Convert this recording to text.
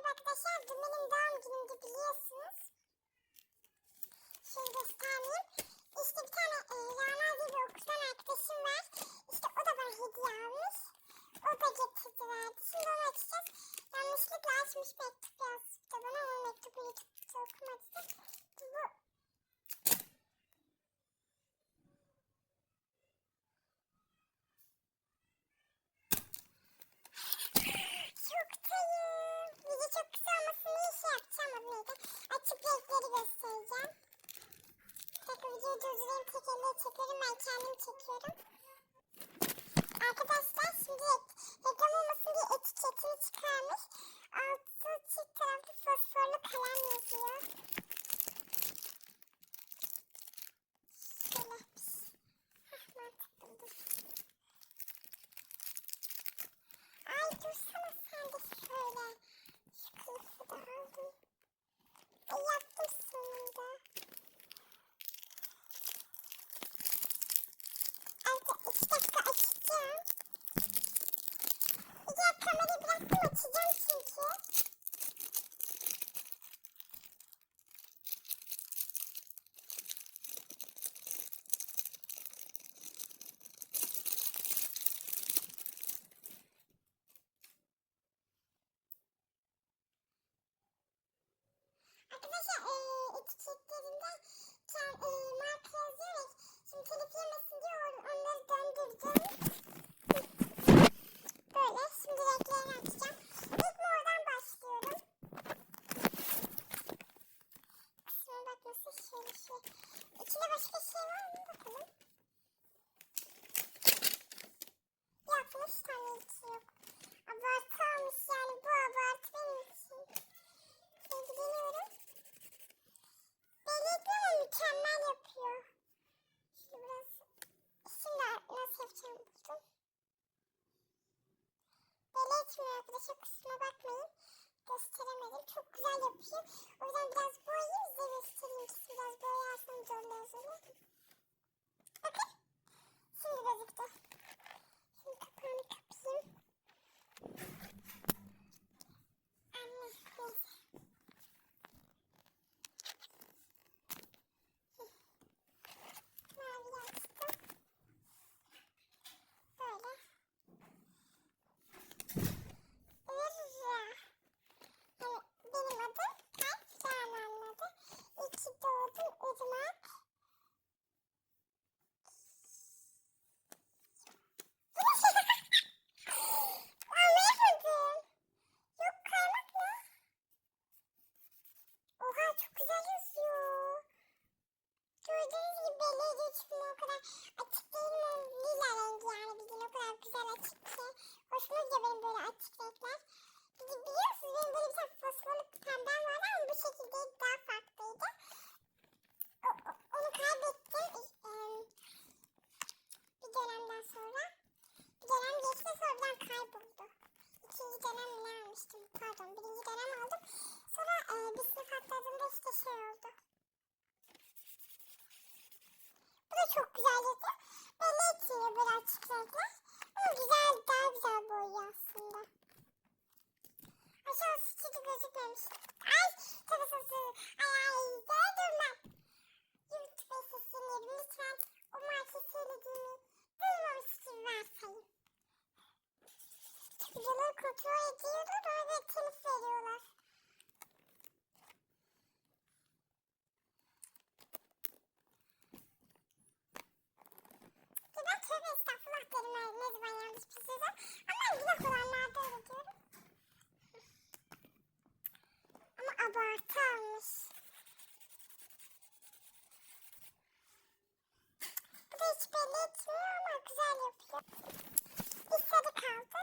Merhaba arkadaşlar. Dün benim doğum günümdü biliyorsunuz. Şöyle göstereyim. İşte bir tane e, Rana diye videoyu durdurayım. Tek elle çekiyorum. Ben kendim çekiyorum. Arkadaşlar şimdi ek- reklam olmasın diye etiketini çıkarmış. Altı kend, eee marka yazıyor ya. Şimdi telif yemesin diye on- onları döndüreceğim. Belli etmiyor arkadaşlar kusura bakmayın. Gösteremedim. Çok güzel yapıyor. O yüzden biraz boyayayım size Gördüğünüz gibi ediyor çünkü o kadar açık değil mi? Lila rengi yani bildiğin o kadar güzel açık ki. Hoşuma gidiyor benim böyle açık renkler. Bili- Biliyor musunuz benim böyle bir tane fosforlu pembem vardı ama bu şekilde daha farklıydı. O, o- onu kaybettim eee, bir dönemden sonra. Bir dönem geçti sonra birden kayboldu. İkinci dönem ne almıştım? Pardon birinci dönem aldım. Sonra eee bir sınıf atladığımda işte şey oldu. Bu da çok güzel yazıyor. Belli etmiyor böyle açık renkler. Ama güzel, daha güzel boyuyor aslında. Aşağı sıçıcı gözükmemiş. Ay, tabii sası. Ay ay, gördüm ben. YouTube sesini lütfen o marka söylediğini duymamış gibi varsayın. Videoları kontrol ediyor belli etmiyor ama güzel yapıyor. İstedi kaldı.